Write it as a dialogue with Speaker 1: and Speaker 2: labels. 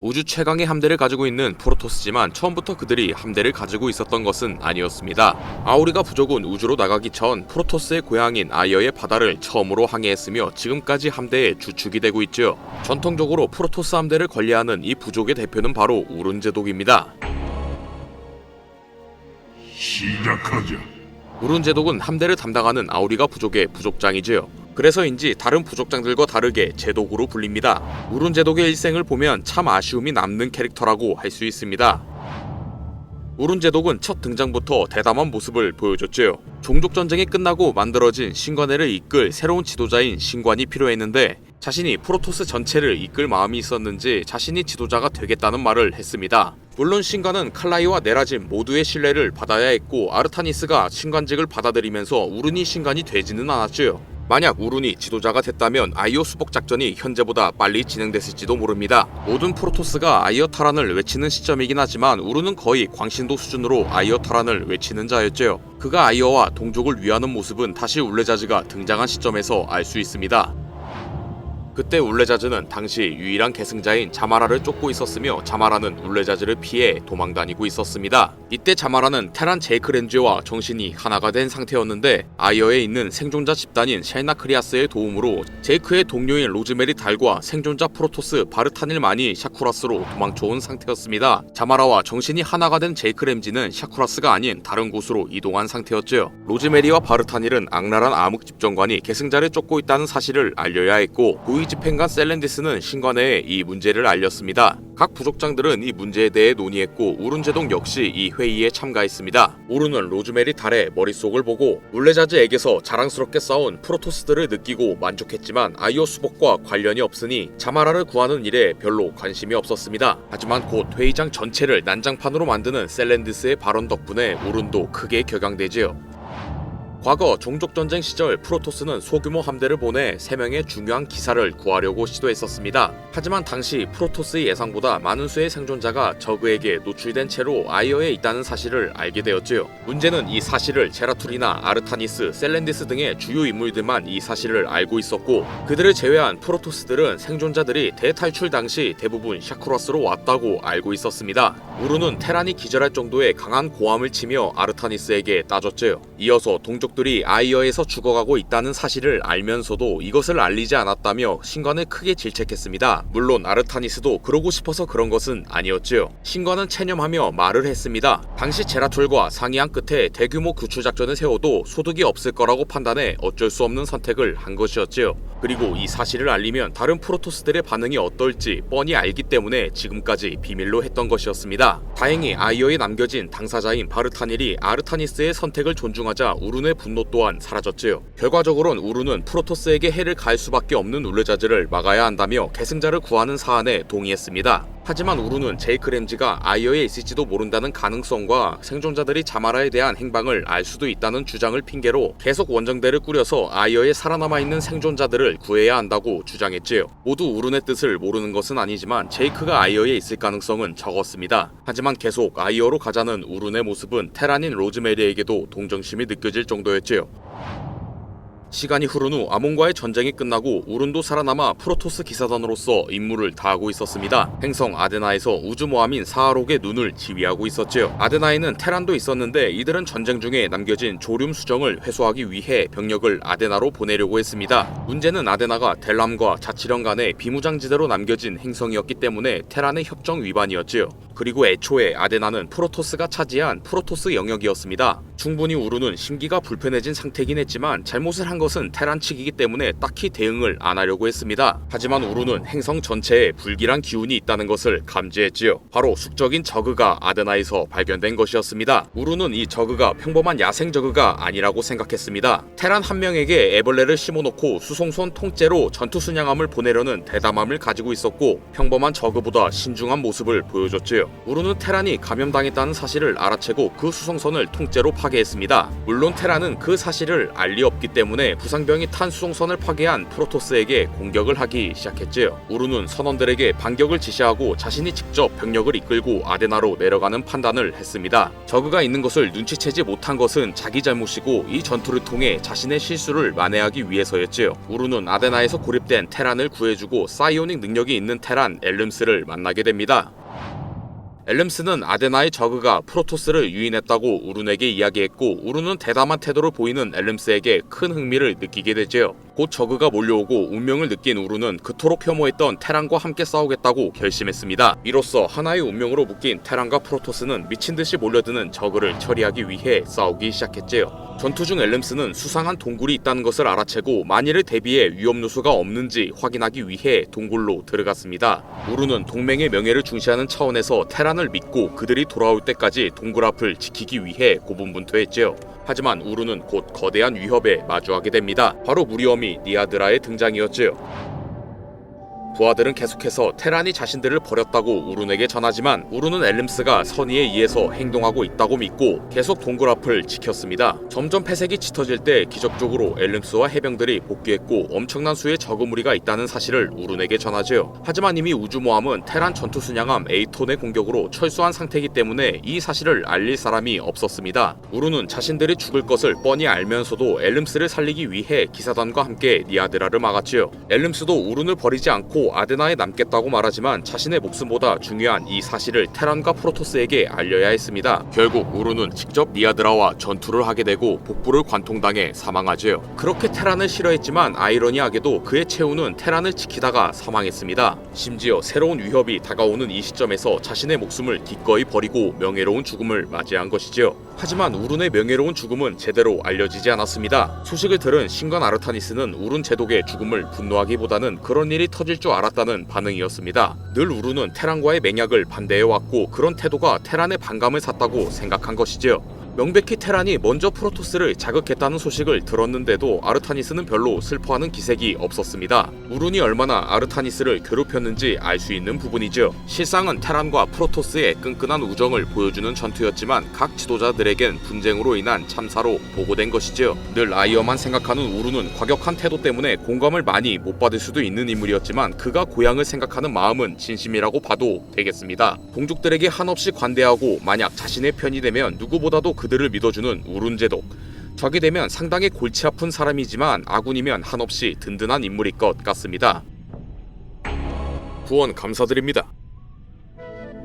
Speaker 1: 우주 최강의 함대를 가지고 있는 프로토스지만 처음부터 그들이 함대를 가지고 있었던 것은 아니었습니다. 아우리가 부족은 우주로 나가기 전 프로토스의 고향인 아이어의 바다를 처음으로 항해했으며 지금까지 함대의 주축이 되고 있죠. 전통적으로 프로토스 함대를 관리하는 이 부족의 대표는 바로 우룬제독입니다.
Speaker 2: 시작하자.
Speaker 1: 우룬제독은 함대를 담당하는 아우리가 부족의 부족장이지요. 그래서인지 다른 부족장들과 다르게 제독으로 불립니다. 우룬 제독의 일생을 보면 참 아쉬움이 남는 캐릭터라고 할 수 있습니다. 우룬 제독은 첫 등장부터 대담한 모습을 보여줬죠. 종족 전쟁이 끝나고 만들어진 신관회를 이끌 새로운 지도자인 신관이 필요했는데 자신이 프로토스 전체를 이끌 마음이 있었는지 자신이 지도자가 되겠다는 말을 했습니다. 물론 신관은 칼라이와 네라짐 모두의 신뢰를 받아야 했고 아르타니스가 신관직을 받아들이면서 우르니 신관이 되지는 않았죠. 만약 우룬이 지도자가 됐다면 아이오 수복 작전이 현재보다 빨리 진행됐을지도 모릅니다. 모든 프로토스가 아이어 타란을 외치는 시점이긴 하지만 우룬은 거의 광신도 수준으로 아이어 타란을 외치는 자였죠. 그가 아이어와 동족을 위하는 모습은 다시 울레자즈가 등장한 시점에서 알 수 있습니다. 그때 울레자즈는 당시 유일한 계승자인 자마라를 쫓고 있었으며 자마라는 울레자즈를 피해 도망 다니고 있었습니다. 이때 자마라는 테란 제이크 렌즈와 정신이 하나가 된 상태였는데 아이어에 있는 생존자 집단인 샬나크리아스의 도움으로 제이크의 동료인 로즈메리 달과 생존자 프로토스 바르타닐만이 샤쿠라스로 도망쳐온 상태였습니다. 자마라와 정신이 하나가 된 제이크 램지는 샤쿠라스가 아닌 다른 곳으로 이동한 상태였죠. 로즈메리와 바르타닐은 악랄한 암흑 집정관이 계승자를 쫓고 있다는 사실을 알려야 했고 집행관 셀렌디스는 신관회에 이 문제를 알렸습니다. 각 부족장들은 이 문제에 대해 논의했고 우룬제동 역시 이 회의에 참가했습니다. 우룬은 로즈메리 달의 머릿속을 보고 울레자즈에게서 자랑스럽게 싸운 프로토스들을 느끼고 만족했지만 아이오 수복과 관련이 없으니 자마라를 구하는 일에 별로 관심이 없었습니다. 하지만 곧 회의장 전체를 난장판으로 만드는 셀렌디스의 발언 덕분에 우룬도 크게 격양되지요. 과거 종족 전쟁 시절 프로토스는 소규모 함대를 보내 3명의 중요한 기사를 구하려고 시도했었습니다. 하지만 당시 프로토스의 예상보다 많은 수의 생존자가 저그에게 노출된 채로 아이어에 있다는 사실을 알게 되었지요. 문제는 이 사실을 제라툴이나 아르타니스, 셀렌디스 등의 주요 인물들만 이 사실을 알고 있었고 그들을 제외한 프로토스들은 생존자들이 대탈출 당시 대부분 샤크로스로 왔다고 알고 있었습니다. 우루는 테란이 기절할 정도의 강한 고함을 치며 아르타니스에게 따졌죠. 이어서 동족 들이 아이어에서 죽어가고 있다는 사실을 알면서도 이것을 알리지 않았다며 신관을 크게 질책했습니다. 물론 아르타니스도 그러고 싶어서 그런 것은 아니었지요. 신관은 체념하며 말을 했습니다. 당시 제라툴과 상의한 끝에 대규모 구출 작전을 세워도 소득이 없을 거라고 판단해 어쩔 수 없는 선택을 한 것이었지요. 그리고 이 사실을 알리면 다른 프로토스들의 반응이 어떨지 뻔히 알기 때문에 지금까지 비밀로 했던 것이었습니다. 다행히 아이어에 남겨진 당사자인 바르타닐이 아르타니스의 선택을 존중하자 우룬의 분노 또한 사라졌지요. 결과적으로는 우룬은 프로토스에게 해를 가할 수밖에 없는 울레자즈를 막아야 한다며 계승자를 구하는 사안에 동의했습니다. 하지만 우루는 제이크 램지가 아이어에 있을지도 모른다는 가능성과 생존자들이 자마라에 대한 행방을 알 수도 있다는 주장을 핑계로 계속 원정대를 꾸려서 아이어에 살아남아 있는 생존자들을 구해야 한다고 주장했지요. 모두 우룬의 뜻을 모르는 것은 아니지만 제이크가 아이어에 있을 가능성은 적었습니다. 하지만 계속 아이어로 가자는 우룬의 모습은 테란인 로즈메리에게도 동정심이 느껴질 정도였지요. 시간이 흐른 후 아몬과의 전쟁이 끝나고 우룬도 살아남아 프로토스 기사단으로서 임무를 다하고 있었습니다. 행성 아데나에서 우주모함인 사하록의 눈을 지휘하고 있었지요. 아데나에는 테란도 있었는데 이들은 전쟁 중에 남겨진 조륨 수정을 회수하기 위해 병력을 아데나로 보내려고 했습니다. 문제는 아데나가 델람과 자치령 간의 비무장지대로 남겨진 행성이었기 때문에 테란의 협정 위반이었지요. 그리고 애초에 아데나는 프로토스가 차지한 프로토스 영역이었습니다. 충분히 우루는 심기가 불편해진 상태긴 했지만 잘못을 한 것은 테란 측이기 때문에 딱히 대응을 안 하려고 했습니다. 하지만 우루는 행성 전체에 불길한 기운이 있다는 것을 감지했지요. 바로 숙적인 저그가 아데나에서 발견된 것이었습니다. 우루는 이 저그가 평범한 야생 저그가 아니라고 생각했습니다. 테란 한 명에게 애벌레를 심어놓고 수송선 통째로 전투 순양함을 보내려는 대담함을 가지고 있었고 평범한 저그보다 신중한 모습을 보여줬지요. 우르는 테란이 감염당했다는 사실을 알아채고 그 수송선을 통째로 파괴했습니다. 물론 테란은 그 사실을 알 리 없기 때문에 부상병이 탄 수송선을 파괴한 프로토스에게 공격을 하기 시작했지요. 우르는 선원들에게 반격을 지시하고 자신이 직접 병력을 이끌고 아데나로 내려가는 판단을 했습니다. 저그가 있는 것을 눈치채지 못한 것은 자기 잘못이고 이 전투를 통해 자신의 실수를 만회하기 위해서였지요. 우르는 아데나에서 고립된 테란을 구해주고 사이오닉 능력이 있는 테란 엘름스를 만나게 됩니다. 엘름스는 아데나의 저그가 프로토스를 유인했다고 우룬에게 이야기했고 우룬은 대담한 태도를 보이는 엘름스에게 큰 흥미를 느끼게 되죠. 곧 저그가 몰려오고 운명을 느낀 우룬은 그토록 혐오했던 테란과 함께 싸우겠다고 결심했습니다. 이로써 하나의 운명으로 묶인 테란과 프로토스는 미친 듯이 몰려드는 저그를 처리하기 위해 싸우기 시작했지요. 전투 중 엘름스는 수상한 동굴이 있다는 것을 알아채고 만일을 대비해 위험 요소가 없는지 확인하기 위해 동굴로 들어갔습니다. 우루는 동맹의 명예를 중시하는 차원에서 테란을 믿고 그들이 돌아올 때까지 동굴 앞을 지키기 위해 고분분투했지요. 하지만 우루는 곧 거대한 위협에 마주하게 됩니다. 바로 무리엄이 니아드라의 등장이었지요. 부하들은 계속해서 테란이 자신들을 버렸다고 우룬에게 전하지만 우룬은 엘림스가 선의에 의해서 행동하고 있다고 믿고 계속 동굴 앞을 지켰습니다. 점점 폐색이 짙어질 때 기적적으로 엘림스와 해병들이 복귀했고 엄청난 수의 적은 무리가 있다는 사실을 우룬에게 전하지요. 하지만 이미 우주모함은 테란 전투 순양함 에이톤의 공격으로 철수한 상태이기 때문에 이 사실을 알릴 사람이 없었습니다. 우룬은 자신들이 죽을 것을 뻔히 알면서도 엘림스를 살리기 위해 기사단과 함께 니아드라를 막았지요. 엘림스도 우룬을 버리지 않고 아데나에 남겠다고 말하지만 자신의 목숨보다 중요한 이 사실을 테란과 프로토스에게 알려야 했습니다. 결국 우루는 직접 니아드라와 전투를 하게 되고 복부를 관통당해 사망하지요. 그렇게 테란을 싫어했지만 아이러니하게도 그의 최후는 테란을 지키다가 사망했습니다. 심지어 새로운 위협이 다가오는 이 시점에서 자신의 목숨을 기꺼이 버리고 명예로운 죽음을 맞이한 것이지요. 하지만 우룬의 명예로운 죽음은 제대로 알려지지 않았습니다. 소식을 들은 신관 아르타니스는 우룬 제독의 죽음을 분노하기보다는 그런 일이 터질 줄 알았다는 반응이었습니다. 늘 우룬은 테란과의 맹약을 반대해왔고 그런 태도가 테란의 반감을 샀다고 생각한 것이지요. 명백히 테란이 먼저 프로토스를 자극했다는 소식을 들었는데도 아르타니스는 별로 슬퍼하는 기색이 없었습니다. 우룬이 얼마나 아르타니스를 괴롭혔는지 알 수 있는 부분이죠. 실상은 테란과 프로토스의 끈끈한 우정을 보여주는 전투였지만 각 지도자들에겐 분쟁으로 인한 참사로 보고된 것이지요. 늘 아이어만 생각하는 우룬은 과격한 태도 때문에 공감을 많이 못 받을 수도 있는 인물이었지만 그가 고향을 생각하는 마음은 진심이라고 봐도 되겠습니다. 동족들에게 한없이 관대하고 만약 자신의 편이 되면 누구보다도 그들을 믿어주는 우룬 제독. 적이 되면 상당히 골치 아픈 사람이지만 아군이면 한없이 든든한 인물일 것 같습니다. 후원 감사드립니다.